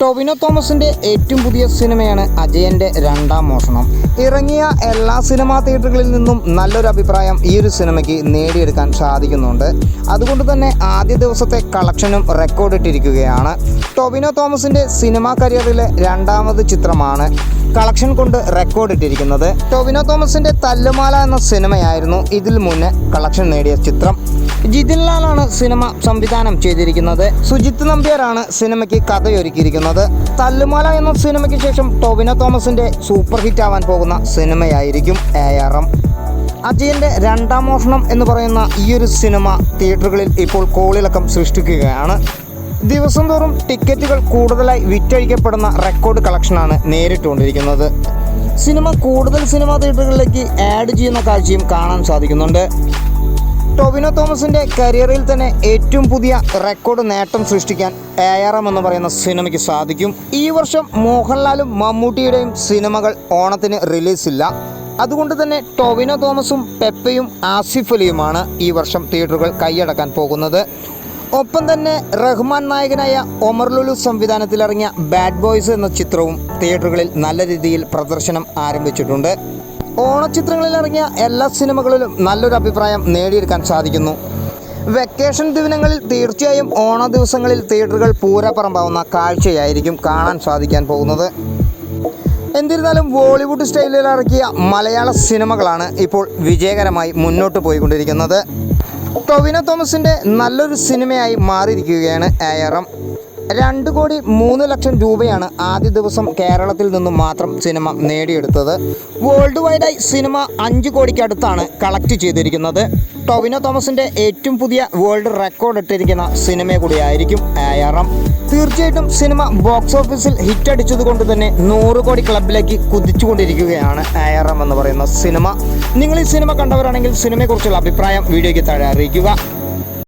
ടൊവിനോ തോമസിന്റെ ഏറ്റവും പുതിയ സിനിമയാണ് അജയന്റെ രണ്ടാം മോഷണം. ഇറങ്ങിയ എല്ലാ സിനിമാ തിയേറ്ററുകളിൽ നിന്നും നല്ലൊരു അഭിപ്രായം ഈ ഒരു സിനിമയ്ക്ക് നേടിയെടുക്കാൻ സാധിക്കുന്നുണ്ട്. അതുകൊണ്ട് തന്നെ ആദ്യ ദിവസത്തെ കളക്ഷനും റെക്കോർഡ് ഇട്ടിരിക്കുകയാണ്. ടൊവിനോ തോമസിന്റെ സിനിമാ കരിയറിലെ രണ്ടാമത് ചിത്രമാണ് കളക്ഷൻ കൊണ്ട് റെക്കോർഡ് ഇട്ടിരിക്കുന്നത്. ടൊവിനോ തോമസിന്റെ തല്ലുമാല എന്ന സിനിമയായിരുന്നു ഇതിൽ മുന്നേ കളക്ഷൻ നേടിയ ചിത്രം. ജിതിൻ ലാലാണ് സിനിമ സംവിധാനം ചെയ്തിരിക്കുന്നത്. സുജിത്ത് നമ്പ്യാരാണ് സിനിമയ്ക്ക് കഥയൊരുക്കിയിരിക്കുന്നത്. തല്ലുമാല എന്ന സിനിമയ്ക്ക് ശേഷം ടൊവിനോ തോമസിന്റെ സൂപ്പർ ഹിറ്റ് ആവാൻ പോകുന്ന സിനിമയായിരിക്കും എ ആർ എം അജയന്റെ രണ്ടാം മോഷണം എന്ന് പറയുന്ന ഈയൊരു സിനിമ തിയേറ്ററുകളിൽ ഇപ്പോൾ കോളിളക്കം സൃഷ്ടിക്കുകയാണ്. ദിവസം തോറും ടിക്കറ്റുകൾ കൂടുതലായി വിറ്റഴിക്കപ്പെടുന്ന റെക്കോർഡ് കളക്ഷനാണ് നേരിട്ടുകൊണ്ടിരിക്കുന്നത്. സിനിമ കൂടുതൽ സിനിമാ തിയേറ്ററുകളിലേക്ക് ആഡ് ചെയ്യുന്ന കാഴ്ചയും കാണാൻ സാധിക്കുന്നുണ്ട്. ടൊവിനോ തോമസിന്റെ കരിയറിൽ തന്നെ ഏറ്റവും പുതിയ റെക്കോർഡ് നേട്ടം സൃഷ്ടിക്കാൻ എം എന്ന് പറയുന്ന സിനിമയ്ക്ക് സാധിക്കും. ഈ വർഷം മോഹൻലാലും മമ്മൂട്ടിയുടെയും സിനിമകൾ ഓണത്തിന് റിലീസില്ല. അതുകൊണ്ട് തന്നെ ടൊവിനോ തോമസും പെപ്പയും ആസിഫ് അലിയുമാണ് ഈ വർഷം തിയേറ്ററുകൾ കൈയടക്കാൻ പോകുന്നത്. ഒപ്പം തന്നെ റഹ്മാൻ നായകനായ ഒമർ ലുലു സംവിധാനത്തിലിറങ്ങിയ ബാഡ് ബോയ്സ് എന്ന ചിത്രവും തിയേറ്ററുകളിൽ നല്ല രീതിയിൽ പ്രദർശനം ആരംഭിച്ചിട്ടുണ്ട്. ഓണച്ചിത്രങ്ങളിൽ ഇറങ്ങിയ എല്ലാ സിനിമകളിലും നല്ലൊരു അഭിപ്രായം നേടിയെടുക്കാൻ സാധിക്കുന്നു. വെക്കേഷൻ ദിനങ്ങളിൽ തീർച്ചയായും ഓണ ദിവസങ്ങളിൽ തിയേറ്ററുകൾ പൂരപ്പറമ്പാവുന്ന കാഴ്ചയായിരിക്കും കാണാൻ സാധിക്കാൻ പോകുന്നത്. എന്നിരുന്നാലും ബോളിവുഡ് സ്റ്റൈലിൽ ഇറക്കിയ മലയാള സിനിമകളാണ് ഇപ്പോൾ വിജയകരമായി മുന്നോട്ട് പോയിക്കൊണ്ടിരിക്കുന്നത്. ടൊവിനോ തോമസിന്റെ നല്ലൊരു സിനിമയായി മാറിയിരിക്കുകയാണ് എ ആർ എം രണ്ട് കോടി മൂന്ന് ലക്ഷം രൂപയാണ് ആദ്യ ദിവസം കേരളത്തിൽ നിന്നും മാത്രം സിനിമ നേടിയെടുത്തത്. വേൾഡ് വൈഡായി സിനിമ അഞ്ച് കോടിക്ക് അടുത്താണ് കളക്ട് ചെയ്തിരിക്കുന്നത്. ടൊവിനോ തോമസിന്റെ ഏറ്റവും പുതിയ വേൾഡ് റെക്കോർഡ് ഇട്ടിരിക്കുന്ന സിനിമ കൂടിയായിരിക്കും ആയാറം. തീർച്ചയായിട്ടും സിനിമ ബോക്സ് ഓഫീസിൽ ഹിറ്റ് അടിച്ചതുകൊണ്ട് തന്നെ നൂറ് കോടി ക്ലബിലേക്ക് കുതിച്ചുകൊണ്ടിരിക്കുകയാണ് ആർ എന്ന് പറയുന്ന സിനിമ. നിങ്ങൾ ഈ സിനിമ കണ്ടവരാണെങ്കിൽ സിനിമയെക്കുറിച്ചുള്ള അഭിപ്രായം വീഡിയോയ്ക്ക് താഴെ അറിയിക്കുക.